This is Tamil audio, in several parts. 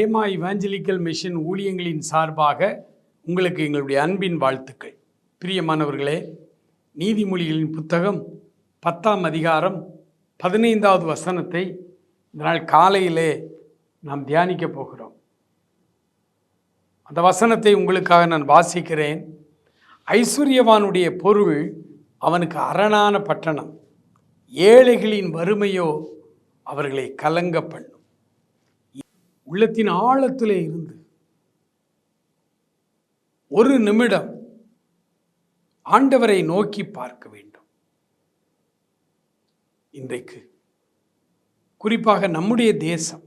ரேமா இவாஞ்சலிக்கல் மிஷன் ஊழியங்களின் சார்பாக உங்களுக்கு எங்களுடைய அன்பின் வாழ்த்துக்கள். பிரியமானவர்களே நீதிமொழிகளின் புத்தகம் பத்தாம் அதிகாரம் பதினைந்தாவது வசனத்தை இந்த நாள் காலையிலே நாம் தியானிக்க போகிறோம். அந்த வசனத்தை உங்களுக்காக நான் வாசிக்கிறேன். ஐஸ்வர்யவானுடைய பொருள் அவனுக்கு அரணான பட்டணம். ஏழைகளின் வறுமையோ அவர்களை கலங்க பண்ணும். உள்ளத்தின் ஆழத்திலே இருந்து. ஒரு நிமிடம் ஆண்டவரை நோக்கி பார்க்க வேண்டும். இன்றைக்கு குறிப்பாக நம்முடைய தேசம்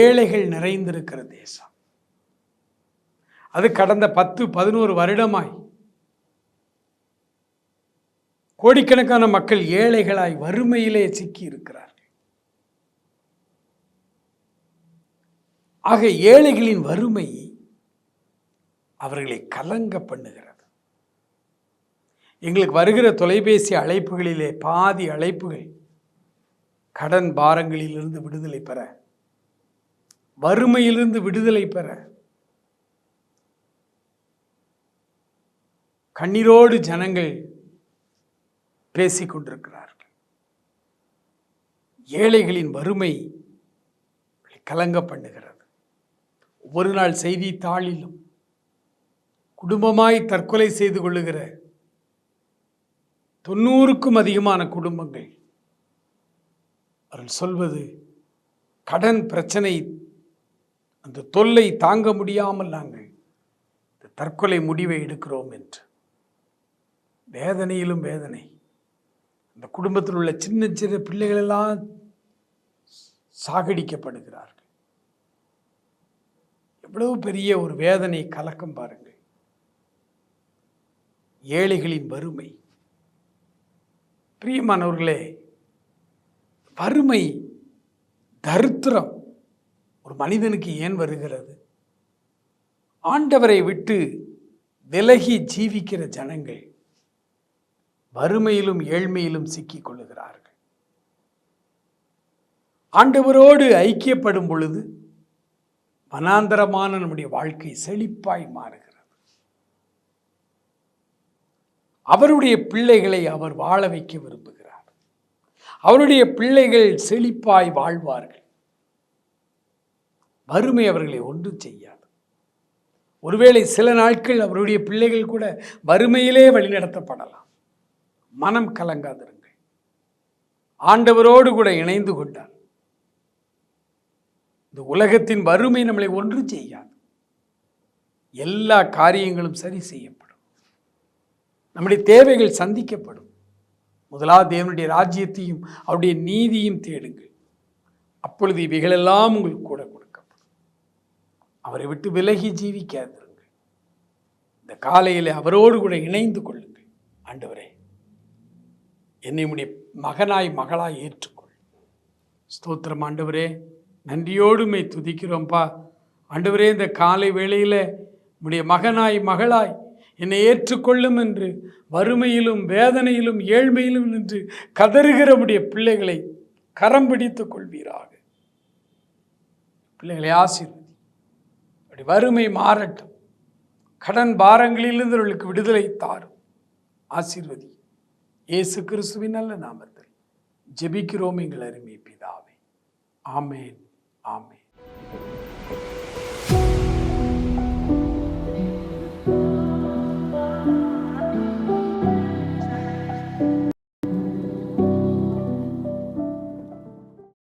ஏழைகள் நிறைந்திருக்கிற தேசம். அது கடந்த பத்து பதினோரு வருடமாய் கோடிக்கணக்கான மக்கள் ஏழைகளாய் வறுமையிலே சிக்கி இருக்கிறார் ஆக ஏழைகளின் வறுமை அவர்களை கலங்க பண்ணுகிறது. எங்களுக்கு வருகிற தொலைபேசி அழைப்புகளிலே பாதி அழைப்புகள் கடன் பாரங்களிலிருந்து விடுதலை பெற வறுமையிலிருந்து விடுதலை பெற கண்ணீரோடு ஜனங்கள் பேசிக்கொண்டிருக்கிறார்கள் ஏழைகளின் வறுமை கலங்க பண்ணுகிறது. ஒவ்வொரு நாள் செய்தித்தாளிலும் குடும்பமாய் தற்கொலை செய்து கொள்ளுகிற தொண்ணூறுக்கும் அதிகமான குடும்பங்கள் அவர்கள் சொல்வது கடன் பிரச்சனை அந்த தொல்லை தாங்க முடியாமல் நாங்கள் இந்த தற்கொலை முடிவை எடுக்கிறோம் என்று. வேதனையிலும் வேதனை. அந்த குடும்பத்தில் உள்ள சின்ன சின்ன பிள்ளைகளெல்லாம் சாகடிக்கப்படுகிறார்கள். எவ்வளவு பெரிய ஒரு வேதனை கலக்கம் பாருங்கள். ஏழைகளின் வறுமை. பிரியமானவர்களே வறுமை தரித்திரம் ஒரு மனிதனுக்கு ஏன் வருகிறது? ஆண்டவரை விட்டு விலகி ஜீவிக்கிற ஜனங்கள் வறுமையிலும் ஏழ்மையிலும் சிக்கிக் கொள்ளுகிறார்கள் ஆண்டவரோடு ஐக்கியப்படும் பொழுது மனாந்தரமான நம்முடைய வாழ்க்கை செழிப்பாய் மாறுகிறது. அவருடைய பிள்ளைகளை அவர் வாழ வைக்க விரும்புகிறார். அவருடைய பிள்ளைகள் செழிப்பாய் வாழ்வார்கள். வறுமை அவர்களை ஒன்றும் செய்யாது. ஒருவேளை சில நாட்கள் அவருடைய பிள்ளைகள் கூட வறுமையிலே வழிநடத்தப்படலாம் மனம் கலங்காதிருங்கள். ஆண்டவரோடு கூட இணைந்து கொண்டார். இந்த உலகத்தின் வறுமை நம்மளை ஒன்று செய்யாது. எல்லா காரியங்களும் சரி செய்யப்படும். நம்முடைய தேவைகள் சந்திக்கப்படும். முதலாவது தேவனுடைய ராஜ்யத்தையும் அவருடைய நீதியும் தேடுங்கள். அப்பொழுது இவைகளெல்லாம் உங்களுக்கு கூட கொடுக்கப்படும். அவரை விட்டு விலகி ஜீவிக்காதிருங்கள். இந்த காலையில் அவரோடு கூட இணைந்து கொள்ளுங்கள். ஆண்டவரே என்னை உடைய மகனாய் மகளாய் ஏற்றுக்கொள். ஸ்தோத்திரம் ஆண்டவரே. நன்றியோடுமை துதிக்கிறோம்ப்பா ஆண்டவரே இந்த காலை வேளையில் உடைய மகனாய் மகளாய் என்னை ஏற்றுக்கொள்ளும் என்று வறுமையிலும் வேதனையிலும் ஏழ்மையிலும் நின்று கதறுகிற உடைய பிள்ளைகளை கரம் பிடித்துக் கொள்வீராக. பிள்ளைகளை ஆசீர்வதி. அப்படி வறுமை மாறட்டும். கடன் பாரங்களிலிருந்து அவர்களுக்கு விடுதலை தாரும். ஆசீர்வதி. இயேசு கிறிஸ்துவின் நல்ல நாமத்தில் ஜெபிக்கிறோம் எங்கள் அருமை பிதாவே. ஆமேன். ஆமேன்